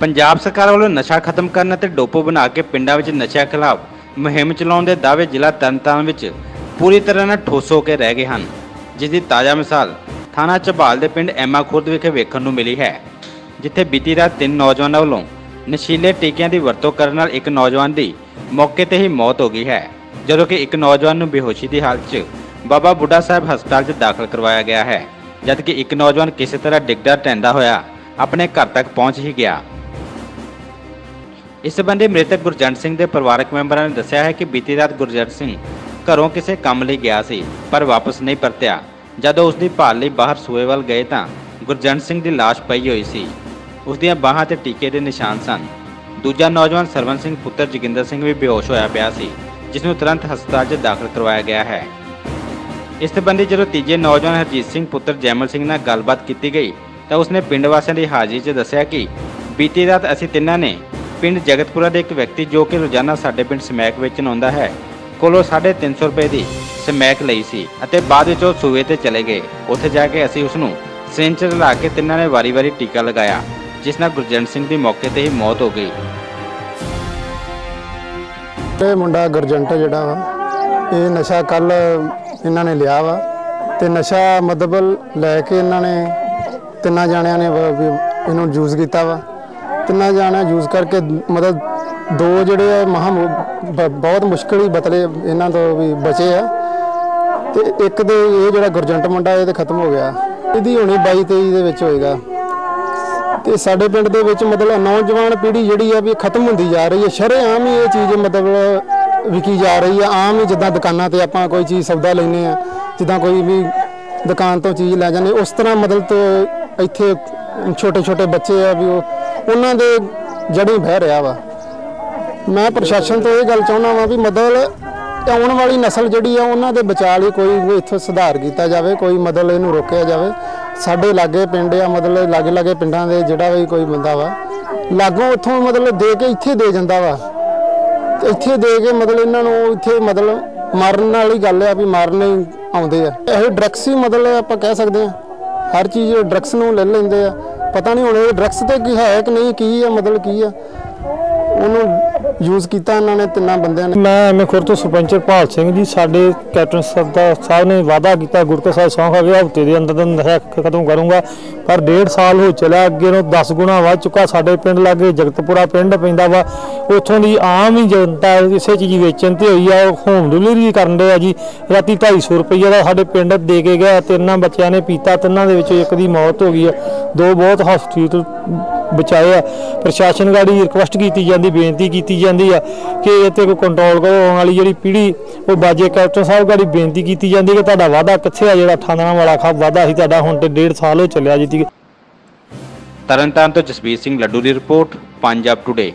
ਪੰਜਾਬ ਸਰਕਾਰ ਵੱਲੋਂ ਨਸ਼ਾ ਖਤਮ ਕਰਨ ਅਤੇ ਡੋਪੋ ਬਣਾ ਕੇ ਪਿੰਡਾਂ ਵਿੱਚ ਨਸ਼ਿਆਂ ਖਿਲਾਫ ਮੁਹਿੰਮ ਚਲਾਉਣ ਦੇ ਦਾਅਵੇ ਜ਼ਿਲ੍ਹਾ ਤਰਨਤਾਰਨ ਵਿੱਚ ਪੂਰੀ ਤਰ੍ਹਾਂ ਨਾਲ ਠੋਸ ਹੋ ਕੇ ਰਹਿ ਗਏ ਹਨ, ਜਿਸ ਦੀ ਤਾਜ਼ਾ ਮਿਸਾਲ ਥਾਣਾ ਝਬਾਲ ਦੇ ਪਿੰਡ ਐਮਾ ਖੁਰਦ ਵਿਖੇ ਵੇਖਣ ਨੂੰ ਮਿਲੀ ਹੈ, ਜਿੱਥੇ ਬੀਤੀ ਰਾਤ ਤਿੰਨ ਨੌਜਵਾਨਾਂ ਵੱਲੋਂ ਨਸ਼ੀਲੇ ਟੀਕਿਆਂ ਦੀ ਵਰਤੋਂ ਕਰਨ ਨਾਲ ਇੱਕ ਨੌਜਵਾਨ ਦੀ ਮੌਕੇ ਤੇ ਹੀ ਮੌਤ ਹੋ ਗਈ ਹੈ, ਜਦੋਂ ਕਿ ਇੱਕ ਨੌਜਵਾਨ ਨੂੰ ਬੇਹੋਸ਼ੀ ਦੀ ਹਾਲਤ 'ਚ ਬਾਬਾ ਬੁੱਢਾ ਸਾਹਿਬ ਹਸਪਤਾਲ 'ਚ ਦਾਖਲ ਕਰਵਾਇਆ ਗਿਆ ਹੈ, ਜਦਕਿ ਇੱਕ ਨੌਜਵਾਨ ਕਿਸੇ ਤਰ੍ਹਾਂ ਡਿੱਗਦਾ ਟੈਂਦਾ ਹੋਇਆ ਆਪਣੇ ਘਰ ਤੱਕ ਪਹੁੰਚ ਹੀ ਗਿਆ। ਇਸ ਸਬੰਧੀ ਮ੍ਰਿਤਕ ਗੁਰਜੰਟ ਸਿੰਘ ਦੇ ਪਰਿਵਾਰਕ ਮੈਂਬਰਾਂ ਨੇ ਦੱਸਿਆ ਹੈ ਕਿ ਬੀਤੀ ਰਾਤ ਗੁਰਜੰਟ ਸਿੰਘ ਘਰੋਂ ਕਿਸੇ ਕੰਮ ਲਈ ਗਿਆ ਸੀ, ਪਰ ਵਾਪਸ ਨਹੀਂ ਪਰਤਿਆ। ਜਦੋਂ ਉਸ ਦੀ ਭਾਲ ਲਈ ਬਾਹਰ ਸੂਏ ਵੱਲ ਗਏ ਤਾਂ ਗੁਰਜੰਟ ਸਿੰਘ ਦੀ ਲਾਸ਼ ਪਈ ਹੋਈ ਸੀ। ਉਸ ਦੀਆਂ ਬਾਹਾਂ ਤੇ ਟੀਕੇ ਦੇ ਨਿਸ਼ਾਨ ਸਨ। ਦੂਜਾ ਨੌਜਵਾਨ ਸਰਵਨ ਸਿੰਘ, ਪੁੱਤਰ ਜੋਗਿੰਦਰ ਸਿੰਘ ਵੀ ਬੇਹੋਸ਼ ਹੋਇਆ ਪਿਆ ਸੀ, ਜਿਸ ਨੂੰ ਤੁਰੰਤ ਹਸਪਤਾਲ 'ਚ ਦਾਖਲ ਕਰਵਾਇਆ ਗਿਆ ਹੈ। ਇਸ ਸੰਬੰਧੀ ਜਦੋਂ ਤੀਜੇ ਨੌਜਵਾਨ ਹਰਜੀਤ ਸਿੰਘ, ਪੁੱਤਰ ਜੈਮਲ ਸਿੰਘ ਨਾਲ ਗੱਲਬਾਤ ਕੀਤੀ ਗਈ, ਤਾਂ ਉਸਨੇ ਪਿੰਡ ਵਾਸੀਆਂ ਦੀ ਹਾਜ਼ਰੀ 'ਚ ਦੱਸਿਆ ਕਿ ਬੀਤੀ ਰਾਤ ਅਸੀਂ ਤਿੰਨਾਂ ਨੇ ਪਿੰਡ ਜਗਤਪੁਰਾ ਦੇ ਇੱਕ ਵਿਅਕਤੀ ਜੋ ਕਿ ਰੋਜ਼ਾਨਾ ਸਾਡੇ ਪਿੰਡ ਸਮੈਕ ਵੇਚਣ ਆਉਂਦਾ ਹੈ, ਕੋਲੋਂ 350 ਰੁਪਏ ਦੀ ਸਮੈਕ ਲਈ ਸੀ ਅਤੇ ਬਾਅਦ ਵਿੱਚ ਉਹ ਸੂਏ ਤੇ ਚਲੇ ਗਏ। ਉੱਥੇ ਜਾ ਕੇ ਅਸੀਂ ਉਸ ਨੂੰ ਸਿਰਿੰਜ ਲਾ ਕੇ ਤਿੰਨਾਂ ਨੇ ਵਾਰੀ-ਵਾਰੀ ਟੀਕਾ ਲਗਾਇਆ, ਜਿਸ ਨਾਲ ਗੁਰਜੰਟ ਸਿੰਘ ਦੀ ਮੌਕੇ ਤੇ ਹੀ ਮੌਤ ਹੋ ਗਈ। ਇਹ ਮੁੰਡਾ ਗੁਰਜੰਟ ਜਿਹੜਾ ਵਾ, ਇਹ ਨਸ਼ਾ ਕੱਲ ਇਹਨਾਂ ਨੇ ਲਿਆ ਵਾ ਤੇ ਨਸ਼ਾ ਮਤਲਬ ਲੈ ਕੇ ਇਹਨਾਂ ਨੇ ਤਿੰਨਾਂ ਜਾਣਿਆਂ ਨੇ ਇਹਨੂੰ ਯੂਜ਼ ਕੀਤਾ ਵਾ। ਤਿੰਨਾਂ ਜਾਣਾ ਯੂਜ਼ ਕਰਕੇ ਮਤਲਬ ਦੋ ਜਿਹੜੇ ਆ ਮਹਾ ਬਹੁਤ ਮੁਸ਼ਕਲ ਹੀ ਬਤਲੇ ਇਹਨਾਂ ਤੋਂ ਵੀ ਬਚੇ ਆ। ਤੇ ਇੱਕ ਦੇ ਇਹ ਜਿਹੜਾ ਗੁਰਜੰਟ ਮੁੰਡਾ ਇਹ ਤੇ ਖਤਮ ਹੋ ਗਿਆ। ਇਹਦੀ ਹੋਣੀ 22 23 ਦੇ ਵਿੱਚ ਹੋਏਗਾ। ਤੇ ਸਾਡੇ ਪਿੰਡ ਦੇ ਵਿੱਚ ਮਤਲਬ ਨੌਜਵਾਨ ਪੀੜ੍ਹੀ ਜਿਹੜੀ ਆ ਵੀ ਖਤਮ ਹੁੰਦੀ ਜਾ ਰਹੀ ਹੈ। ਸ਼ਰੇਆਮ ਹੀ ਇਹ ਚੀਜ਼ ਮਤਲਬ ਵਿਕੀ ਜਾ ਰਹੀ ਹੈ ਆਮ ਹੀ ਜਿੱਦਾਂ ਦੁਕਾਨਾਂ ਤੇ ਆਪਾਂ ਕੋਈ ਚੀਜ਼ ਸੌਦਾ ਲੈਨੇ ਆ, ਜਿੱਦਾਂ ਕੋਈ ਵੀ ਦੁਕਾਨ ਤੋਂ ਚੀਜ਼ ਲੈ ਜਾਂਦੇ। ਉਸ ਤਰ੍ਹਾਂ ਮਤਲਬ ਤੋਂ ਇੱਥੇ ਛੋਟੇ ਛੋਟੇ ਬੱਚੇ ਆ ਵੀ ਉਹ ਉਹਨਾਂ ਦੇ ਜੜੀ ਬਹਿ ਰਿਹਾ ਵਾ। ਮੈਂ ਪ੍ਰਸ਼ਾਸਨ ਤੋਂ ਇਹ ਗੱਲ ਚਾਹੁੰਦਾ ਵਾਂ ਵੀ ਮਤਲਬ ਆਉਣ ਵਾਲੀ ਨਸਲ ਜਿਹੜੀ ਆ, ਉਹਨਾਂ ਦੇ ਬਚਾਅ ਲਈ ਕੋਈ ਵੀ ਇੱਥੋਂ ਸੁਧਾਰ ਕੀਤਾ ਜਾਵੇ, ਕੋਈ ਮਤਲਬ ਇਹਨੂੰ ਰੋਕਿਆ ਜਾਵੇ। ਸਾਡੇ ਲਾਗੇ ਪਿੰਡ ਆ, ਮਤਲਬ ਲਾਗੇ ਲਾਗੇ ਪਿੰਡਾਂ ਦੇ ਜਿਹੜਾ ਵੀ ਕੋਈ ਬੰਦਾ ਵਾ, ਲਾਗੋਂ ਉੱਥੋਂ ਮਤਲਬ ਦੇ ਕੇ ਇੱਥੇ ਦੇ ਜਾਂਦਾ ਵਾ। ਤੇ ਇੱਥੇ ਦੇ ਕੇ ਮਤਲਬ ਇਹਨਾਂ ਨੂੰ ਇੱਥੇ ਮਤਲਬ ਮਾਰਨ ਵਾਲੀ ਗੱਲ ਆ ਵੀ ਮਾਰਨ ਹੀ ਆਉਂਦੇ ਆ। ਇਹ ਡਰੱਗਸ ਹੀ ਮਤਲਬ ਆਪਾਂ ਕਹਿ ਸਕਦੇ ਆ। ਹਰ ਚੀਜ਼ ਡਰੱਗਸ ਨੂੰ ਲੈ ਲੈਂਦੇ ਆ। ਪਤਾ ਨਹੀਂ ਹੁਣ ਇਹ ਡਰੱਗਸ ਤੇ ਕੀ ਹੈ ਕਿ ਨਹੀਂ, ਕੀ ਆ ਮਤਲਬ ਕੀ ਆ ਉਹਨੂੰ ਯੂਜ਼ ਕੀਤਾ ਇਹਨਾਂ ਨੇ ਤਿੰਨਾਂ ਬੰਦਿਆਂ ਨੇ। ਮੈਂ ਐਵੇਂ ਖੁਰ ਤੋਂ ਸਰਪੰਚ ਭਾਲ ਸਿੰਘ ਜੀ, ਸਾਡੇ ਕੈਪਟਨ ਸਰਦਾਰ ਸਾਹਿਬ ਨੇ ਵਾਅਦਾ ਕੀਤਾ ਗੁਰਕੇ ਸਾਹਿਬ ਸੌਂਖ ਆ ਹਫ਼ਤੇ ਦੇ ਅੰਦਰ ਅੰਦਰ ਖਤਮ ਕਰੂੰਗਾ। ਪਰ ਡੇਢ ਸਾਲ ਹੋ ਚਲਿਆ, ਅੱਗੇ ਨੂੰ 10 ਗੁਣਾ ਵੱਧ ਚੁੱਕਾ ਸਾਡੇ ਪਿੰਡ ਲਾਗੇ, ਜਗਤਪੁਰਾ ਪਿੰਡ ਪੈਂਦਾ ਵਾ। ਉੱਥੋਂ ਦੀ ਆਮ ਹੀ ਜਨਤਾ ਇਸੇ ਚੀਜ਼ ਵੇਚਣ ਤੇ ਹੋਈ ਆ ਹੋਮ ਡਿਲੀਵਰੀ ਕਰਨ ਦੇ ਆ ਜੀ। ਰਾਤੀ 250 ਰੁਪਏ ਦਾ ਸਾਡੇ ਪਿੰਡ ਦੇ ਕੇ ਗਿਆ, ਤਿੰਨਾਂ ਬੱਚਿਆਂ ਨੇ ਪੀਤਾ, ਤਿੰਨਾਂ ਦੇ ਵਿੱਚੋਂ ਇੱਕ ਦੀ ਮੌਤ ਹੋ ਗਈ ਆ। ਦੋ ਬਹੁਤ ਹਸਪੀਟਲ ਬਚਾਏ ਆ। ਪ੍ਰਸ਼ਾਸਨ ਗਾੜੀ ਰਿਕੁਐਸਟ ਕੀਤੀ ਜਾਂਦੀ, ਬੇਨਤੀ ਕੀਤੀ ਜਾਂਦੀ ਆ ਕਿ ਇਹ ਤੇ ਕੋਈ ਕੰਟਰੋਲ ਕਰੋ, ਆਉਣ ਵਾਲੀ ਜਿਹੜੀ ਪੀੜ੍ਹੀ, ਉਹ ਬਾਜੇ ਕੈਪਟਨ ਸਾਹਿਬ ਗਾੜੀ ਬੇਨਤੀ ਕੀਤੀ ਜਾਂਦੀ ਕਿ ਤੁਹਾਡਾ ਵਾਅਦਾ ਕਿੱਥੇ ਆ? ਜਿਹੜਾ ਠਾਣਾ ਵਾਲਾ ਖਾ ਵਾਅਦਾ ਸੀ, ਤੁਹਾਡਾ ਹੁਣ ਤੇ ਡੇਢ ਸਾਲ ਹੋ ਚੱਲਿਆ ਜੀ। ਤਰਨਤਾਰਨ ਤੋਂ ਜਸਬੀਰ ਸਿੰਘ ਲੱਡੂ ਦੀ ਰਿਪੋਰਟ, ਪੰਜਾਬ ਟੁਡੇ